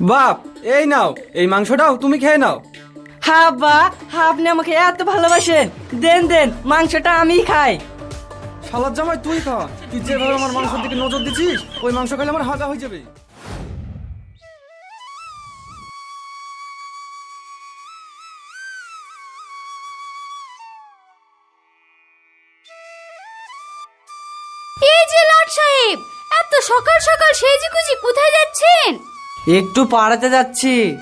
বাপ এই নাও এই মাংসটাও তুমি খেয়ে নাও। হ্যাঁ আব্বা আপনি আমাকে এত ভালোবাসেন। দেন দেন মাংসটা আমিই খাই। শালার জামাই তুই খা। তুই যেভাবে আমার মাংসের দিকে নজর দিছিস ওই মাংস খেলে আমার হাগা হয়ে যাবে। একটু পাড়াতে যাচ্ছি।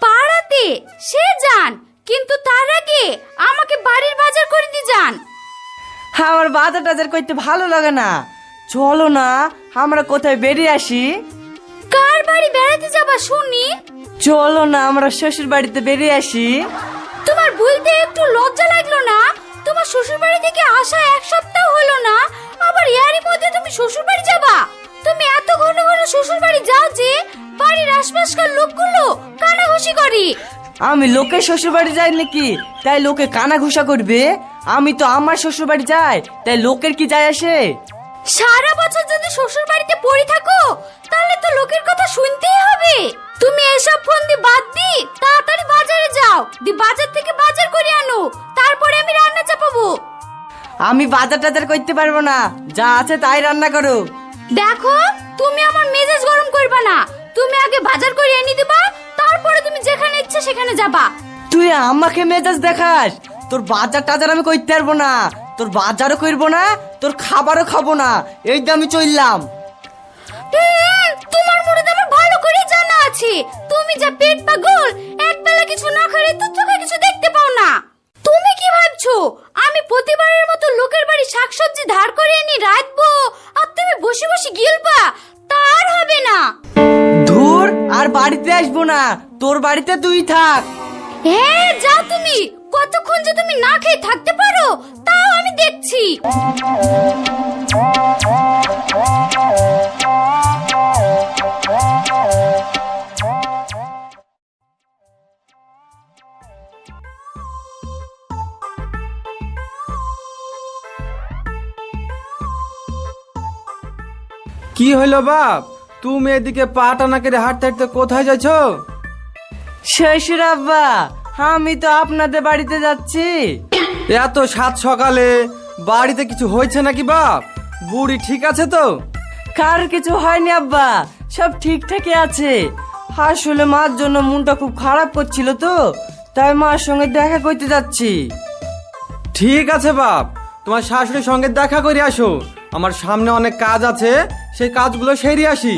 পাড়াতে? সে যান। কিন্তু তার আগে আমাকে বাড়ির বাজার করে দিয়ে যান। আমার বাজার টাজার করতে ভালো লাগে না। চলো না আমরা কোথায় বেরিয়ে আসি? কার বাড়ি বেড়াতে যাবা শুনি? চলো না আমরা শ্বশুর বাড়িতে বেরিয়ে আসি। তোমার বলতে একটু লজ্জা লাগল না? তোমার শ্বশুর বাড়ি থেকে আসা এক সপ্তাহ হলো না। আবার এরই মধ্যে তুমি শ্বশুর বাড়ি যাবা? তুমি এত ঘন ঘন শ্বশুর বাড়ি যাও যে বাড়ির আশপাশকার লোকগুলো কানাঘুষি করে। আমি লোকের শ্বশুর বাড়ি যাই নাকি? তাই লোকে কানা ঘুষা করবে? আমি তো আমার শ্বশুর বাড়ি যাই তাই লোকের কি যায় আসে? সারা বছর যদি শ্বশুর বাড়িতে পড়ে থাকো তাহলে তো লোকের কথা শুনতেই হবে। তুমি এসব ফোন দি বাদ দি তাড়াতাড়ি বাজারে যাও দি বাজার থেকে বাজার করে আনো তারপরে আমি রান্না চাপাবো। আমি বাজার টাজার করতে পারব না। যা আছে তাই রান্না করো। দেখো তুমি আমার মেজাজ গরম করবে না। তুমি আগে বাজার করে এনে দিবা তারপরে তুমি যেখানে ইচ্ছে সেখানে যাবা। তুই আমাকে মেজাজ দেখাস। তোর বাজার টাজার আমি করতে পারব না। তোর বাজারও করব না তোর খাবারও খাব না। এই আমি চললাম। তোমার মনে তো আমার ভালো করে জানা আছে। তুমি যা পেট পাগল একবেলা কিছু না খেলে তো চোখে কিছু দেখতে পাও না। তুমি কি ভাবছ? আমি প্রতিবারের মতো তোর বাড়িতে তুই থাক। হ্যাঁ যাও তুমি। কতক্ষণ যে তুমি না খেয়ে থাকতে পারো তাও আমি দেখছি। কি হইল বাপ? তুমি এদিকে পা টানা করে হাঁটতে হাঁটতে কোথায় যাচ্ছ শ্বশুর আব্বা আমি তো আপনাদের বাড়িতে যাচ্ছি। এত সাত সকালে বাড়িতে কিছু হয়েছে নাকি বাপ? বুড়ি ঠিক আছে তো? কার কিছু হয়নি আব্বা সব ঠিকঠাকই আছে। আসলে মার জন্য মনটা খুব খারাপ করছিল তো তাই মার সঙ্গে দেখা করতে যাচ্ছি। ঠিক আছে বাপ তোমার শাশুড়ির সঙ্গে দেখা করে আসো। আমার সামনে অনেক কাজ আছে সেই কাজগুলো সেরে আসি।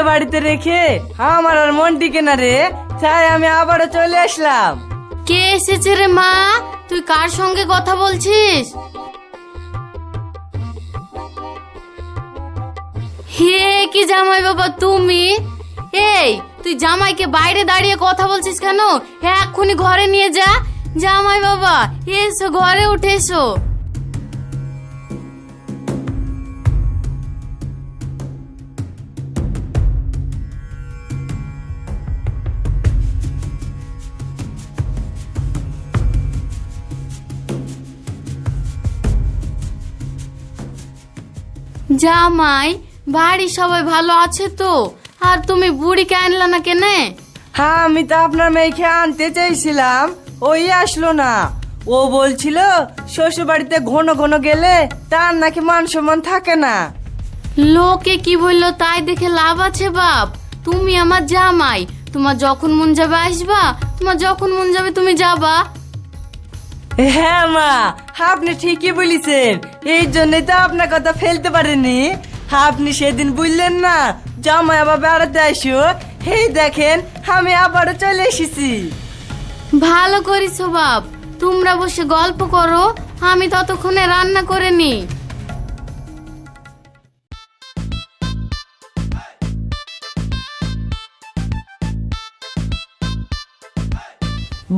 তোদেরকে বাড়িতে রেখে আমার আর মন টিকে না রে। তাই আমি আবারও চলে আসলাম। কে এসেছে রে মা? তুই কার সঙ্গে কথা বলছিস? হে, কি জামাই বাবা, তুমি? এই, তুই জামাইকে বাইরে দাঁড়িয়ে কথা বলছিস কেন? এক্ষুনি ঘরে নিয়ে যা। জামাই বাবা, এসো, ঘরে উঠে এসো। জামাই বাড়ি সবাই ভালো আছে তো? আর তুমি বুড়িকে আনলা না কেনে? হ্যাঁ আমি তো আপনার মেয়েকে আনতে চাইছিলাম ওই আসলো না। ও বলছিল শ্বশুর বাড়িতে ঘন ঘন গেলে তার নাকি মান সম্মান থাকে না। লোকে কি বলল তাই দেখে লাভ আছে বাপ। তুমি আমার জামাই তোমার যখন মন যাবে আসবা তোমার যখন মন যাবে তুমি যাবা। হ্যাঁ মা। আপনি ঠিকই বলেছেন। এই জন্যই তো আপনার কথা ফেলতে পারেনি। আপনি সেদিন বুঝলেন না জামাই আবার বেড়াতে আসো এই দেখেন আমি আবারও চলে এসেছি। ভালো করিছো বাপ। তোমরা বসে গল্প করো আমি ততক্ষণে রান্না করে নি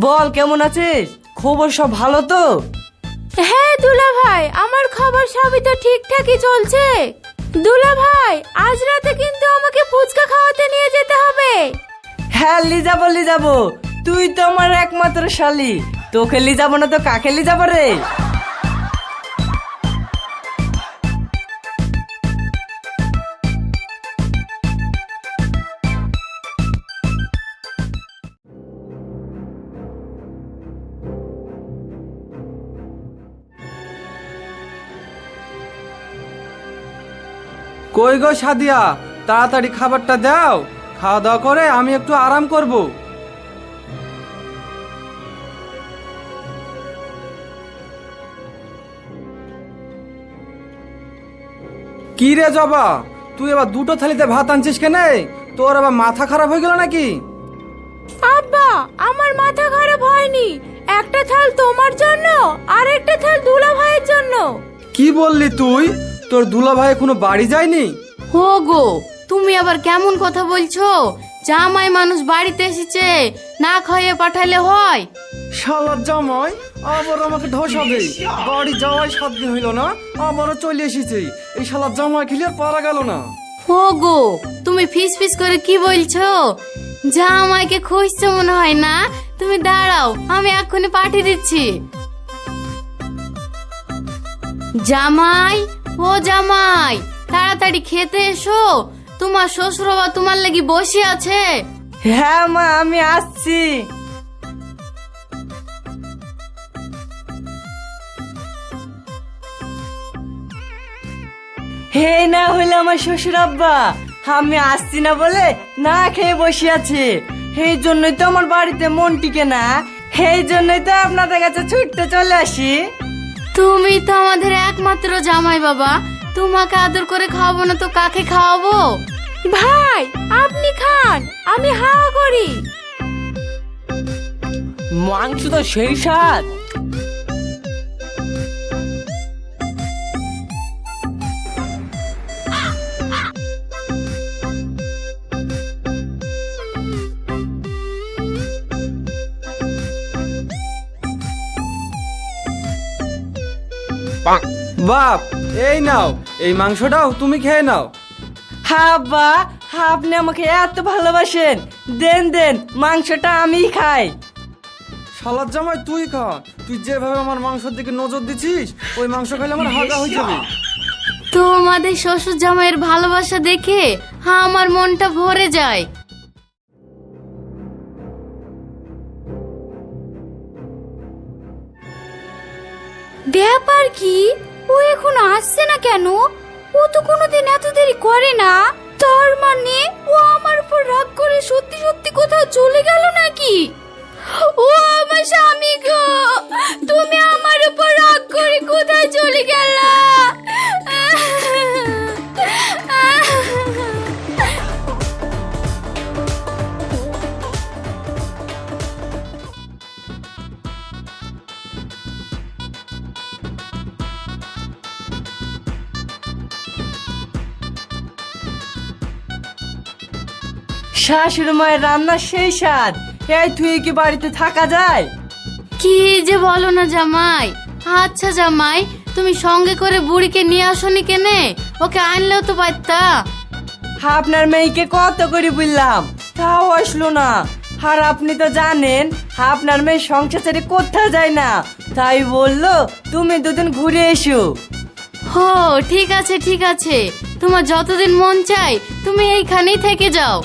বল কেমন আছিস? খবর সব ভালো তো? হ্যাঁ দুলা ভাই আমার খবর সবই তো ঠিকঠাকই চলছে। দুলা ভাই আজ রাতে কিন্তু আমাকে ফুচকা খাওয়াতে নিয়ে যেতে হবে। হ্যাঁ লি যাব লি যাব। তুই তো আমার একমাত্র শালি। তোকে লি যাব না তো কাকে লি যাব রে? কই গো সাদিয়া তাড়াতাড়ি খাবারটা দাও। খাওয়া দাওয়া করে আমি একটু আরাম করব। কি রে জবা তুই এবার দুটো থালিতে ভাত আনছিস কেনে? তোর আবার মাথা খারাপ হয়ে গেল নাকি? আব্বা আমার মাথা খারাপ হয়নি। একটা থাল তোমার জন্য আর একটা থাল দুলা ভাইয়ের জন্য। কি বললি তুই? তোর দুলা ভাই এখনও বাড়ি যায়নি? হো গো তুমি আবার কেমন কথা বলছো? জামাই মানুষ বাড়িতে এসেছে না খাইয়ে পাঠালে হয়? শালার জামাই আবার আমাকে ধসাবে বাড়ি যাওয়াই সাত দিন হইল না আবারও চলে এসেছে। এই শালার জামাই খেলে আর পারা গেল না। হো গো তুমি ফিস ফিস করে কি বলছো? জামাইকে খুঁজছে মনে হয় না? তুমি দাঁড়াও আমি এক্ষুনি পাঠিয়ে দিচ্ছি। জামাই ও জামাই, তাড়াতাড়ি খেতে এসো। তোমার শ্বশুর বাবা তোমার লাগি বসে আছে। হ্যাঁ মা, আমি আসছি। হে, না হইলে আমার শ্বশুর আব্বা আমি আসছি না বলে না খেয়ে বসে আছে। সেই জন্যই তো আমার বাড়িতে মন টিকে না। সেই জন্যই তো আপনাদের কাছে ছুটতে চলে আসি। তুমি তো আমাদের একমাত্র জামাই বাবা। তোমাকে আদর করে খাওয়াবো না তো কাকে খাওয়াবো? ভাই আপনি খান আমি হাওয়া করি। মাংস তো সেই স্বাদ। বাপ এই নাও এই মাংসটাও তুমি খেয়ে নাও। হাব্বা আপনি আমাকে এত ভালোবাসেন। দেন দেন মাংসটা আমিই খাই। শালার জামাই তুই খা তুই যেভাবে আমার মাংসের দিকে নজর দিছিস ওই মাংস খেলে আমার হাগা হয়ে যাবে। তোমাদের শ্বশুর জামাইয়ের ভালোবাসা দেখে হ্যাঁ আমার মনটা ভরে যায়। কি? ও এখন আসছে না কেন? ও তো কোনোদিন এত দেরি করে না। তার মানে ও আমার উপর রাগ করে সত্যি সত্যি কোথাও চলে গেল নাকি? ও আমার স্বামী গো! তুমি আমার উপর রাগ করে কোথায় চলে গেলা? শাশুড়ি মায়ের রান্না সেই স্বাদ। এই তুই কি বাড়িতে থাকা যায়? কি যে বলো না জামাই। আচ্ছা জামাই তুমি সঙ্গে করে বুড়িকে নিয়ে আসনি কেনে? ওকে আনলেও তো পারতা। আপনার মেয়েকে কত করে বললাম? তাও আসলো না। আর আপনি তো জানেন আপনার মেয়ে সংসার ছেড়ে কোথাও যায় না। তাই বলল তুমি দুদিন ঘুরে এসো। হো ঠিক আছে ঠিক আছে। তোমার যতদিন মন চাই তুমি এইখানেই থেকে যাও।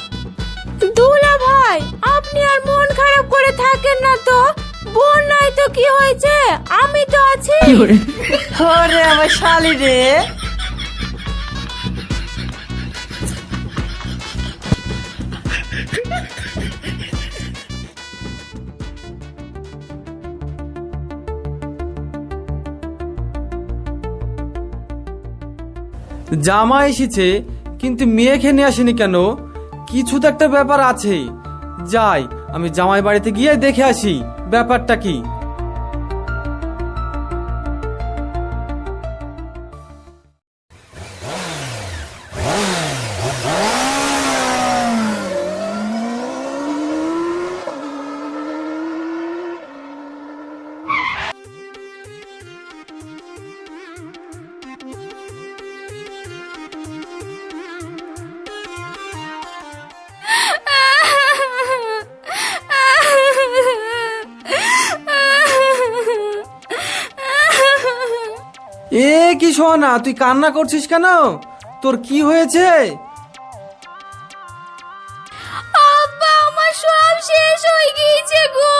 দুলা ভাই আপনি আর মন খারাপ করে থাকেন না তো। বোন নাই তো কি হয়েছে? আমি তো আছি। ওরে আমার শালি রে। জামা এসেছে কিন্তু মেয়েকে নিয়ে আসেনি কেন? কিছু তো একটা ব্যাপার আছে। যাই আমি জামাই বাড়িতে গিয়ে দেখে আসি ব্যাপারটা কি? সোহানা তুই কান্না করছিস কেন? তোর কি হয়েছে? আব্বা আমার সব শেষ হয়ে গিয়েছে গো।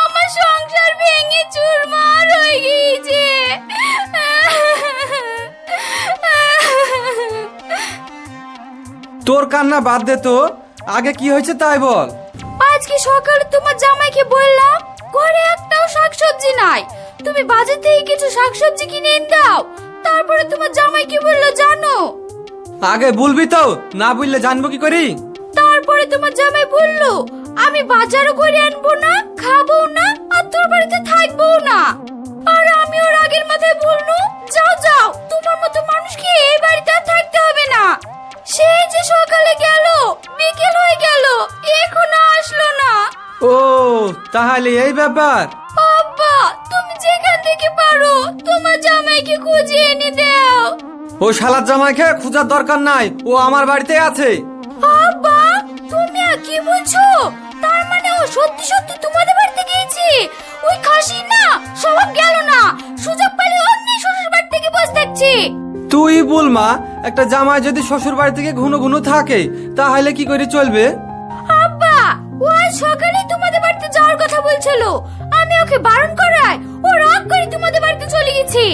আমার সংসার ভেঙে চুরমার হয়ে গিয়েছে। তোর কান্না বাদ দে তো। আগে কি হয়েছে তাই বল। আজকে সকালে তোমার জামাইকে বললাম ঘরে একটাও শাকসবজি নাই। তুমি বাজার থেকে কিছু শাকসবজি কিনে এনে দাও। তারপরে তোমার জামাই কি বলল জানো? আগে বলবি তো না বললে জানব কি করি? তারপরে তোমার জামাই বলল আমি বাজারও করে আনব না খাব না আর তোর বাড়িতে থাকব না। আর আমি ওর আগের মাথায় বলল যাও যাও তোমার মতো মানুষকে এই বাড়িতে আর থাকতে হবে না। সেই যে সকালে গেল বিকেল হয়ে গেল এখনও আসলো না। ও তাহলে এই ব্যাপার। খুঁজে এনে দাও। ও শালার জামাইকে খোঁজার দরকার নাই। ও আমার বাড়িতে আছে। আব্বা তুমি আর কি বলছো? তার মানে ও সত্যি সত্যি তোমাদের বাড়িতে গিয়েছে? ওই খাসি না স্বভাব গেল না। সুযোগ পেলে অমনি শ্বশুর বাড়ি থেকে বসে থাকছে। তুই বল মা একটা জামাই যদি শ্বশুর বাড়ি থেকে ঘুনো ঘুনো থাকে তাহলে কি করে চলবে? আব্বা ও আজ সকালে তোমাদের বাড়িতে যাওয়ার কথা বলছিল। আমি ওকে বারণ করায় ও রাগ করে তোমাদের বাড়িতে চলে গেছে।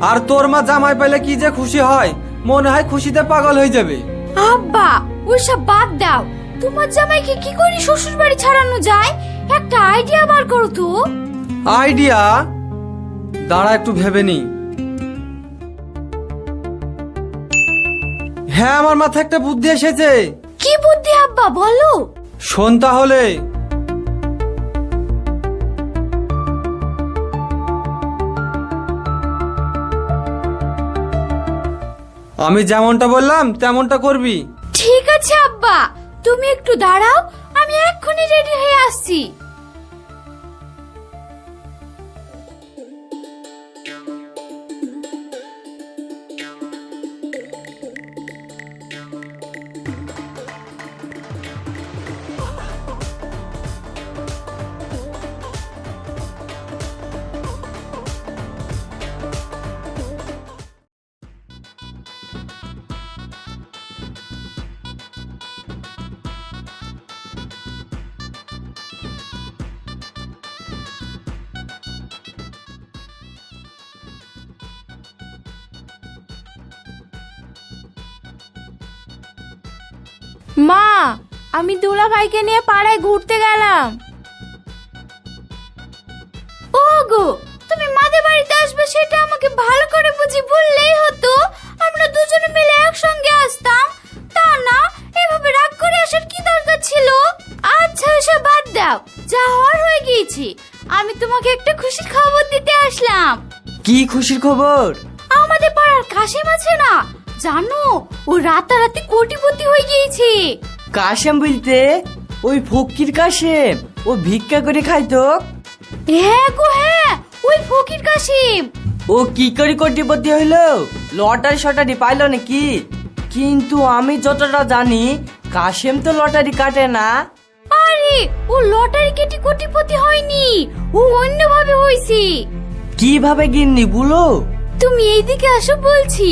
আর তোর মা জামাই পেলে কি যে খুশি হয়? মনে হয় খুশিতে পাগল হয়ে যাবে। আব্বা ওইসব বাদ দাও। তোমার জামাইকে কি করে শ্বশুর বাড়ি ছাড়ানো যায়? একটা আইডিয়া বার করো তো। আইডিয়া দাঁড়া একটু ভেবে নি। হ্যাঁ আমার মাথায় একটা বুদ্ধি এসেছে। কি বুদ্ধি আব্বা বলো। শোন তাহলে। আমি যেমনটা বললাম, তেমনটা করবি। ঠিক আছে, আব্বা। তুমি একটু দাঁড়াও, আমি এক্ষুনি রেডি হয়ে আসছি। মা আমি দুলা ভাইকে নিয়ে পাড়ায় ঘুরতে গেলাম। ওগো তুমি মাদের বাড়িতে আসবে সেটা আমাকে ভালো করে বুঝি বললেই হতো। আমরা দুজনে মিলে একসঙ্গে আসতাম। তা না এভাবে রাগ করে আসার কি দরকার ছিল? আচ্ছা ওসব বাদ দাও যা হওয়ার হয়ে গিয়েছি। আমি তোমাকে একটা খুশির খবর দিতে আসলাম। কি খুশির খবর? আমাদের পাড়ার কাশিম আছে না? জানো ও রাতারাতি কোটিপতি হয়ে গিয়েছে। কাশেম বলতে ওই ফকির কাশেম ও ভিক্ষা করে খাইতো হ্যাঁ গো হ্যাঁ ওই ফকির কাশেম। ও কি করে কোটিপতি হইল? লটারি শটারি পাইলো নাকি? কিন্তু আমি যতটা জানি কাশেম তো লটারি কাটে না। আরে ও লটারি কেটে কোটিপতি হয়নি ও অন্যভাবে হয়েছে কীভাবে গিন্নি বলো? তুমি এইদিকে আসো বলছি।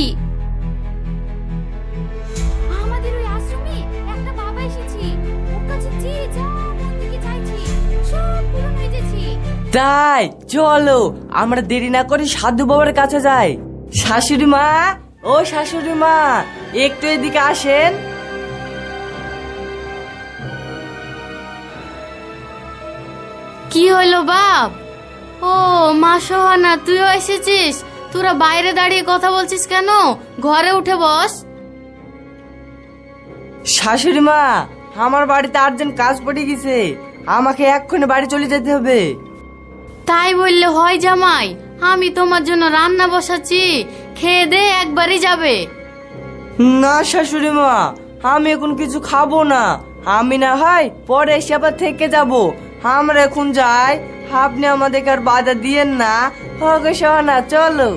তাই চলো আমরা দেরি না করে সাধু বাবার কাছে যাই। শাশুড়ি মা ও শাশুড়ি মা একটু এদিকে আসেন। কি হলো বাপ? ও মা সোহানা তুইও এসেছিস? তোরা বাইরে দাঁড়িয়ে কথা বলছিস কেন? ঘরে উঠে বস। শাশুড়ি মা আমার বাড়িতে আর্জেন্ট কাজ পড়ে গেছে। আমাকে এক্ষুনি বাড়ি চলে যেতে হবে। তাই বললে হয় জামাই, আমি তোমার জন্য রান্না বসাচ্ছি, খেয়ে দে, একবারই যাবে। না শাশুড়ি মা, আমি এখন কিছু খাব না। আমি না হয় পরে এসে আবার থেকে যাব। আমরা এখন যাই, আপনি আমাদেরকে আর বাধা দিয়েন না। হোক সোহানা, চলো।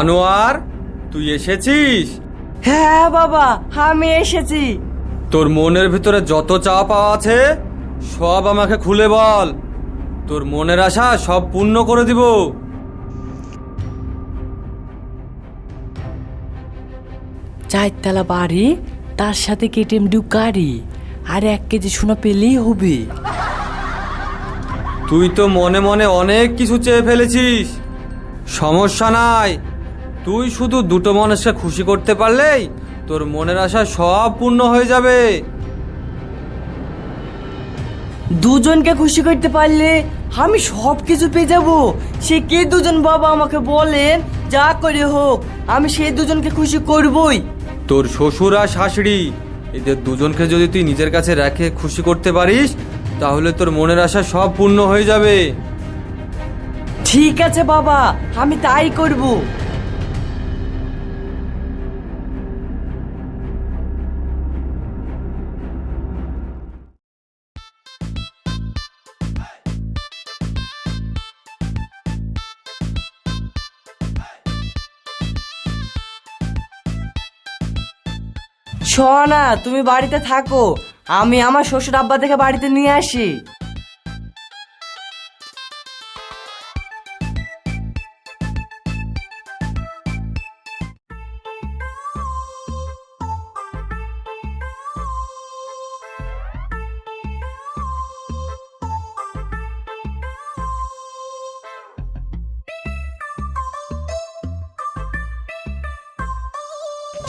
আনোয়ার তুই এসেছিস? হ্যাঁ বাবা আমি এসেছি। তোর মনের ভিতরে যত চাওয়া পাওয়া আছে সব আমাকে খুলে বল। তোর মনের আশা সব পূর্ণ করে দিব। চারতলা বাড়ি তার সাথে কেটিএম ডু গাড়ি আর এক কেজি সোনা পেলেই হবে। তুই তো মনে মনে অনেক কিছু চেয়ে ফেলেছিস। সমস্যা নাই তুই শুধু দুটো মানুষকে খুশি করতে পারলেই তোর মনের আশা সব পূর্ণ হয়ে যাবে। দুজনকে খুশি করতে পারলে আমি সব কিছু পেয়ে যাব। সে কে দুজন বাবা আমাকে বলেন যা করে হোক আমি সেই দুজনকে খুশি করবই। তোর শ্বশুর আর শাশুড়ি এদের দুজনকে যদি তুই নিজের কাছে রেখে খুশি করতে পারিস তাহলে তোর মনের আশা সব পূর্ণ হয়ে যাবে। ঠিক আছে বাবা আমি তাই করব। সোনা তুমি বাড়িতে থাকো। আমি আমার শ্বশুর আব্বা থেকে বাড়িতে নিয়ে আসি।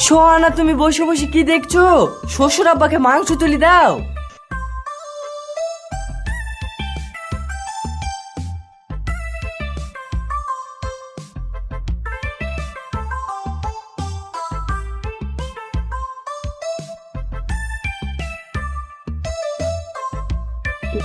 সোহানা তুমি বসে বসে কি দেখছ? শ্বশুর আব্বাকে মাংস তুলি দাও। এই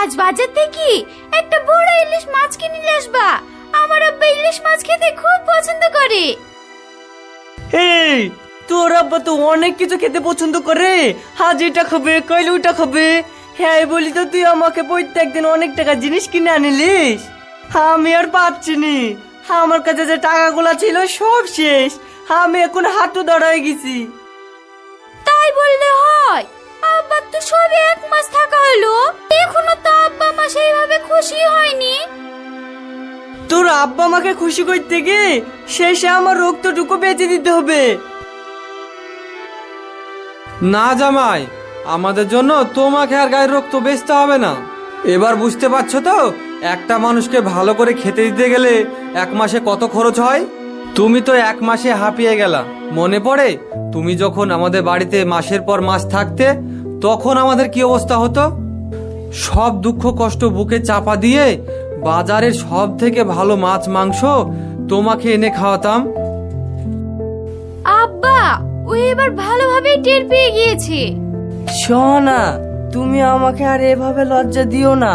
আজ বাজার থেকে একটা বড় ইলিশ মাছ কিনে নিয়ে আসবা। আমার আব্বা ইলিশ মাছ খেতে খুব পছন্দ করে। এই তোর আব্বা তো অনেক কিছু খেতে পছন্দ করে। আজ এটা খাবে কাল ওটা খাবে। হ্যাঁ বলি তো তুই আমাকে প্রত্যেকদিন অনেক টাকা জিনিস কিনে আনিলিস। আমি আর পাচ্ছি নি। আমার কাছে যে টাকাগুলো ছিল সব শেষ। আমি এখন হাঁটু দাঁড়ায় গেছি। তাই বললে হয় আব্বার তো সবে এক মাস থাকা আব্বা আমাকে খুশি করতে গিয়ে শেষে আমার রক্তটুকু বেঁচে দিতে হবে। না জামাই, আমাদের জন্য তোমাকে আর গায়ের রক্ত বেচতে হবে না। এবার বুঝতে পারছ তো, একটা মানুষকে ভালো করে খেতে দিতে গেলে এক মাসে কত খরচ হয়? তুমি তো এক মাসে হাঁপিয়ে গেলা। মনে পড়ে, তুমি যখন আমাদের বাড়িতে মাসের পর মাস থাকতে, তখন আমাদের কি অবস্থা হতো? সব দুঃখ কষ্ট বুকে চাপা দিয়ে বাজারের সব থেকে ভালো মাছ মাংস তোমাকে এনে খাওয়াতাম। আব্বা ও এবার ভালোভাবে টের পেয়ে গিয়েছে। সোনা তুমি আমাকে আর এভাবে লজ্জা দিও না।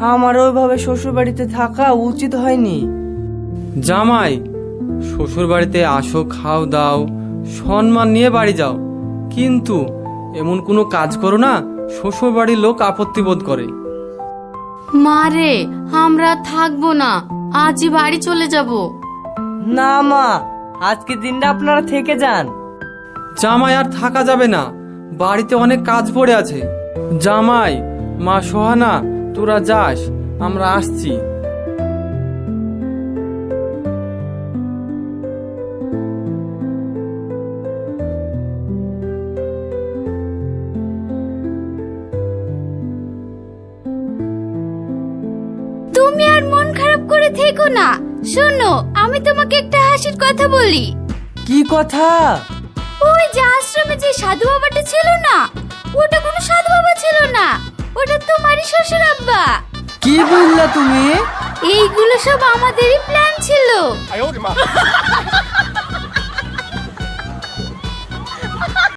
আমার ওইভাবে শ্বশুর বাড়িতে থাকা উচিত হয়নি। জামাই শ্বশুর বাড়িতে আসো খাও দাও সম্মান নিয়ে বাড়ি যাও। কিন্তু এমন কোনো কাজ করো না শ্বশুর বাড়ির লোক আপত্তি বোধ করে। মারে আমরা থাকব না। আজই বাড়ি চলে যাব। না মা আজকে দিনটা আপনারা থেকে যান। জামাই আর থাকা যাবে না। বাড়িতে অনেক কাজ পড়ে আছে। জামাই মা সোহানা তোরা যাস আমরা আসছি। রেখো না শোনো আমি তোমাকে একটা হাসির কথা বলি। কি কথা? ওই যে আশ্রমে যে সাধু বাবাটা ছিল না ওটা কোনো সাধু বাবা ছিল না ওটা তোমারই শ্বশুর আব্বা। কি বললা তুমি? এইগুলো সব আমাদেরই প্ল্যান ছিল।